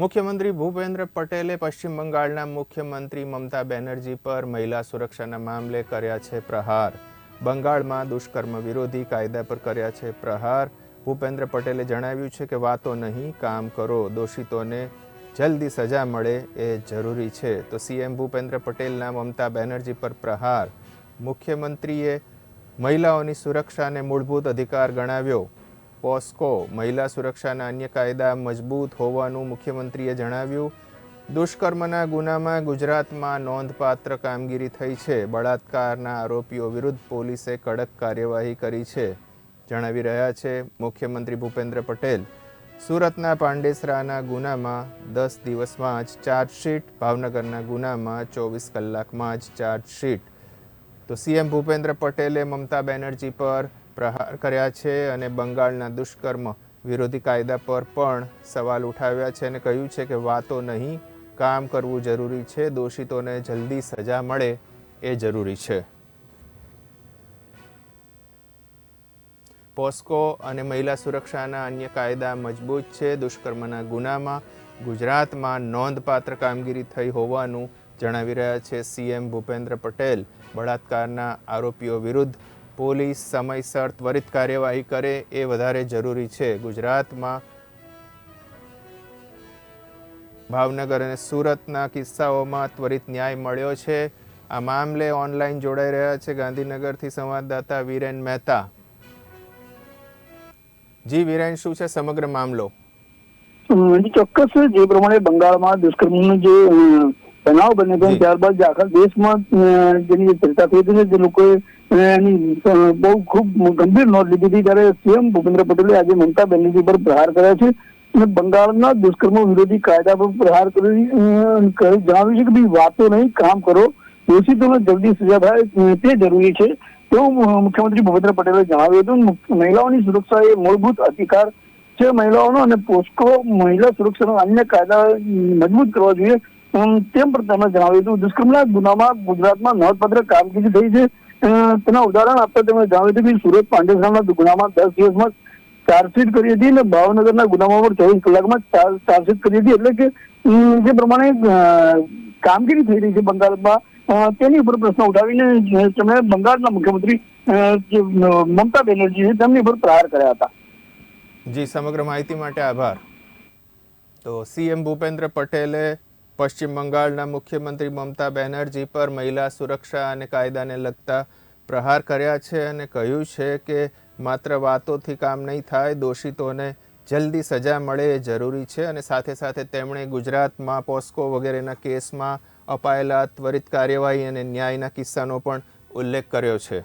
મુખ્યમંત્રી ભૂપેન્દ્ર પટેલે પશ્ચિમ બંગાળના મુખ્યમંત્રી મમતા બેનર્જી પર મહિલા સુરક્ષાના મામલે કર્યા છે પ્રહાર. બંગાળમાં દુષ્કર્મ વિરોધી કાયદા પર કર્યા છે પ્રહાર. ભૂપેન્દ્ર પટેલે જણાવ્યું છે કે વાતો નહીં, કામ કરો. દોષિતોને જલ્દી સજા મળે એ જરૂરી છે. તો સીએમ ભૂપેન્દ્ર પટેલના મમતા બેનર્જી પર પ્રહાર. મુખ્યમંત્રીએ મહિલાઓની સુરક્ષાને મૂળભૂત અધિકાર ગણાવ્યો. પોસ્કો મહિલા સુરક્ષાના અન્ય કાયદા મજબૂત હોવાનું મુખ્યમંત્રીએ જણાવ્યું. દુષ્કર્મના ગુનામાં ગુજરાતમાં નોંધપાત્ર કામગીરી થઈ છે. બળાત્કારના આરોપીઓ વિરુદ્ધ પોલીસે કડક કાર્યવાહી કરી છે. જણાવી રહ્યા છે, મુખ્યમંત્રી ભૂપેન્દ્ર પટેલ. સુરતના પાંડેસરાના ગુનામાં દસ દિવસમાં જ ચાર્જશીટ, ભાવનગરના ગુનામાં ચોવીસ કલાકમાં જ ચાર્જશીટ. તો સીએમ ભૂપેન્દ્ર પટેલે મમતા બેનર્જી પર પ્રહાર કર્યા છે અને બંગાળના દુષ્કર્મ વિરોધી કાયદા પર પણ સવાલ ઉઠાવ્યા છે અને કહ્યું છે કે વાતો નહીં, કામ કરવું જરૂરી છે, દોષિતોને જલ્દી સજા મળે એ જરૂરી છે. પોસ્કો અને મહિલા સુરક્ષાના અન્ય કાયદા મજબૂત છે. દુષ્કર્મના ગુનામાં ગુજરાતમાં નોંધપાત્ર કામગીરી થઈ હોવાનું જણાવી રહ્યા છે સીએમ ભૂપેન્દ્ર પટેલ. બળાત્કારના આરોપીઓ વિરુદ્ધ પોલીસ સમયસર ત્વરિત કાર્યવાહી કરે એ વધારે જરૂરી છે. ગુજરાતમાં ભાવનગર અને સુરતના કિસ્સાઓમાં ત્વરિત ન્યાય મળ્યો છે. આ મામલે ઓનલાઈન જોડાઈ રહ્યા છે ગાંધીનગરથી સંવાદદાતા વિરેન મહેતા. જી વિરેન, શું છે સમગ્ર મામલો? ચોક્કસ. જે પ્રમાણે બંગાળમાં દુષ્કર્મનું જે બનાવ બન્યો હતો ત્યારબાદ જે આખા દેશમાં જેની ચર્ચા થઈ હતી ને, જે લોકોએ એની બહુ ખૂબ ગંભીર નોંધ લીધી હતી ત્યારે સીએમ ભૂપેન્દ્ર પટેલે આજે મમતા બેનર્જી પર પ્રહાર કર્યા છે અને બંગાળના દુષ્કર્મ વિરોધી કાયદા પર પ્રહાર કરી જણાવ્યું છે કે ભાઈ વાતો નહીં કામ કરો. દોષિતોને જલ્દી સજા થાય તે જરૂરી છે. તેવું મુખ્યમંત્રી ભૂપેન્દ્ર પટેલે જણાવ્યું હતું. મહિલાઓની સુરક્ષા એ મૂળભૂત અધિકાર છે મહિલાઓનો અને પોસ્કો મહિલા સુરક્ષાના અન્ય કાયદા મજબૂત કરવા જોઈએ. તેમ પણ તેમણે જણાવ્યું હતું દુષ્કર્મના ગુનામાં ગુજરાતમાં નોંધપાત્ર કામગીરી થઈ છે. તેના ઉદાહરણ આપતા તેમણે જણાવ્યું હતું કે સુરત પાંડેસરાના ગુનામાં દસ દિવસમાં ચાર્જશીટ કરી હતી અને ભાવનગરના ગુનામાં પણ ચોવીસ કલાકમાં ચાર્જશીટ કરી હતી. એટલે કે જે પ્રમાણે કામગીરી થઈ રહી છે બંગાળમાં. તેની ઉપર પ્રશ્ન ઉઠાવીને તેમણે બંગાળના મુખ્યમંત્રી મમતા બેનર્જી તેમની ઉપર પ્રહાર કર્યા હતા. જી, સમગ્ર માહિતી માટે આભાર. તો સીએમ ભૂપેન્દ્ર પટેલે પશ્ચિમ બંગાળના મુખ્યમંત્રી મમતા બેનર્જી પર મહિલા સુરક્ષા અને કાયદાને લગતા પ્રહાર કર્યા છે અને કહ્યું છે કે માત્ર વાતોથી કામ નહીં થાય, દોષિતોને જલ્દી સજા મળે એ જરૂરી છે અને સાથે સાથે તેમણે ગુજરાતમાં પોસ્કો વગેરેના કેસમાં અપાયેલા ત્વરિત કાર્યવાહી અને ન્યાયના કિસ્સાનો પણ ઉલ્લેખ કર્યો છે.